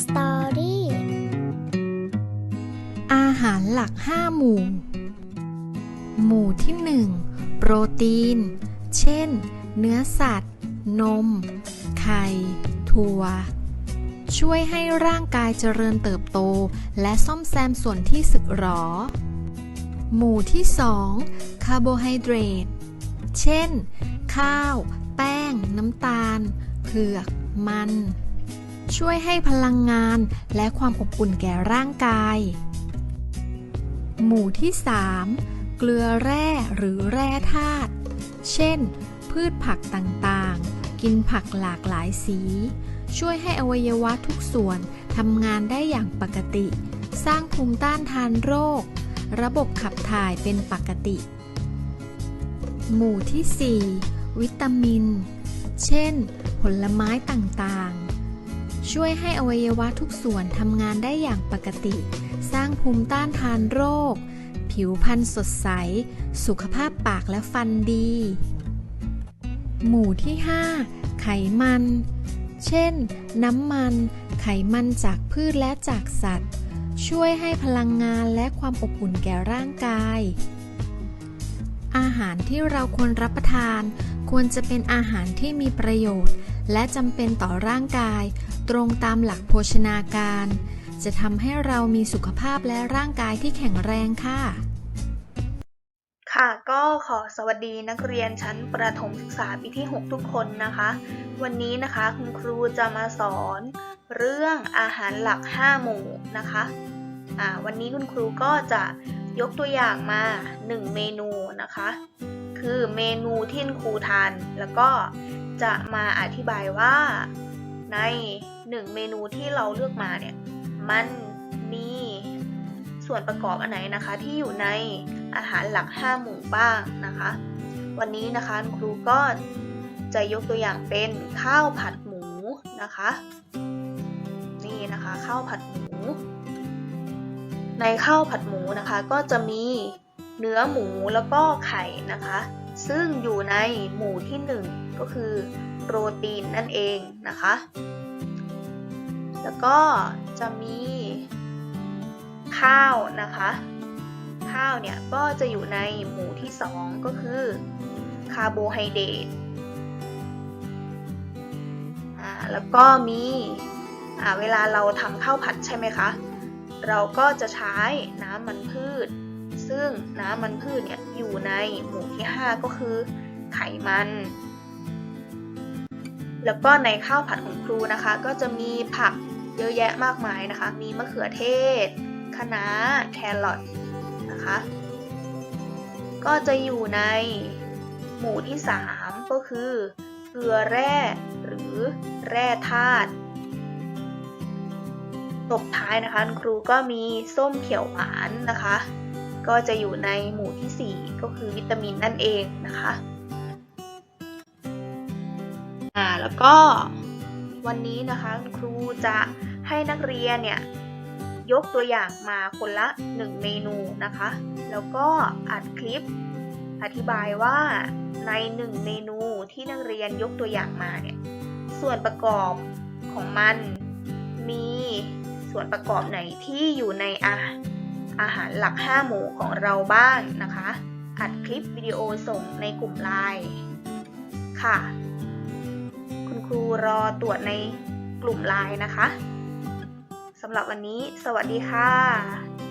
สตอรี่อาหารหลัก 5 หมู่ หมู่ที่ 1 โปรตีน เช่น เนื้อสัตว์ นม ไข่ ถั่ว ช่วยให้ร่างกายเจริญเติบโต และซ่อมแซมส่วนที่สึกหรอ หมู่ที่ 2 คาร์โบไฮเดรต เช่น ข้าว แป้ง น้ำตาล เผือก มัน ช่วยให้พลังงานและความอบอุ่นแก่ร่างกาย หมู่ที่ 3 เกลือแร่หรือแร่ธาตุ เช่น พืชผักต่างๆ กินผักหลากหลายสี ช่วยให้อวัยวะทุกส่วนทำงานได้อย่างปกติ สร้างภูมิต้านทานโรค ระบบขับถ่ายเป็นปกติ หมู่ที่ 4 วิตามิน เช่น ผลไม้ต่างๆ ช่วยให้อวัยวะทุกส่วนทำงานได้อย่างปกติ สร้างภูมิต้านทานโรค ผิวพรรณสดใส สุขภาพปากและฟันดี หมู่ที่ 5 ไขมัน เช่น น้ำมัน ไขมันจากพืชและจากสัตว์ ช่วยให้พลังงานและความอบอุ่นแก่ร่างกาย อาหารที่เราควรรับประทาน ควรจะเป็นอาหารที่มีประโยชน์และจำเป็นต่อร่างกาย ตรงตามหลักโภชนาการ จะทำให้เรามีสุขภาพและร่างกายที่แข็งแรงค่ะ ค่ะก็ขอสวัสดีนักเรียนชั้นประถมศึกษาปีที่ 6 ทุกคนนะคะ วันนี้นะคะคุณครูจะมาสอน เรื่องอาหารหลัก 5 หมู่นะคะอ่าวันนี้คุณครูก็จะยกตัวอย่างมา 1 เมนูนะคะ คือเมนูที่คุณครูทานแล้วก็จะมาอธิบายว่าใน 1เมนูที่เราเลือกมาเนี่ยมันมีส่วนประกอบอันไหนนะคะ ที่อยู่ในอาหารหลัก 5 หมู่บ้างนะคะ วันนี้นะคะคุณครูก็จะยกตัวอย่างเป็นข้าวผัดหมูนะคะ นี่นะคะข้าวผัดหมู ในข้าวผัดหมูนะคะก็จะมีเนื้อหมูแล้วก็ไข่นะคะ ซึ่งอยู่ในหมู่ที่ 1 ก็คือโปรตีนนั่นเองนะคะ แล้วก็จะมีข้าวนะคะ ข้าวเนี่ยก็จะอยู่ในหมู่ที่ 2 ก็คือคาร์โบไฮเดรตอ่าแล้วก็มีเวลาเราทำข้าวผัดใช่ไหมคะ เราก็จะใช้น้ำมันพืช ซึ่งน้ำมันพืชเนี่ยอยู่ในหมู่ที่ 5 ก็คือไขมัน แล้วก็ในข้าวผัดของครูนะคะ ก็จะมีผัก เยอะแยะมากมายนะคะ มีมะเขือเทศคะน้าแครอทนะคะ ก็จะอยู่ในหมู่ที่ 3 ก็คือเกลือแร่หรือแร่ธาตุตบท้ายนะคะคุณครูก็มีส้มเขียวหวานนะคะ ก็จะอยู่ในหมู่ที่ 4 ก็คือวิตามินนั่นเองนะคะอ่าแล้วก็ วันนี้นะคะครูจะให้นักเรียนเนี่ยยกตัวอย่างมาคนละ 1 เมนูนะคะ แล้วก็อัดคลิป อธิบายว่าใน 1 เมนูที่นักเรียนยกตัวอย่างมาเนี่ยส่วนประกอบของมันมีส่วนประกอบไหนที่อยู่ในอาอาหารหลัก 5 หมู่ของเราบ้างนะคะ อัดคลิปวิดีโอส่งในกลุ่มไลน์ค่ะ ครูรอตรวจในกลุ่มไลน์นะคะสำหรับวันนี้ สวัสดีค่ะ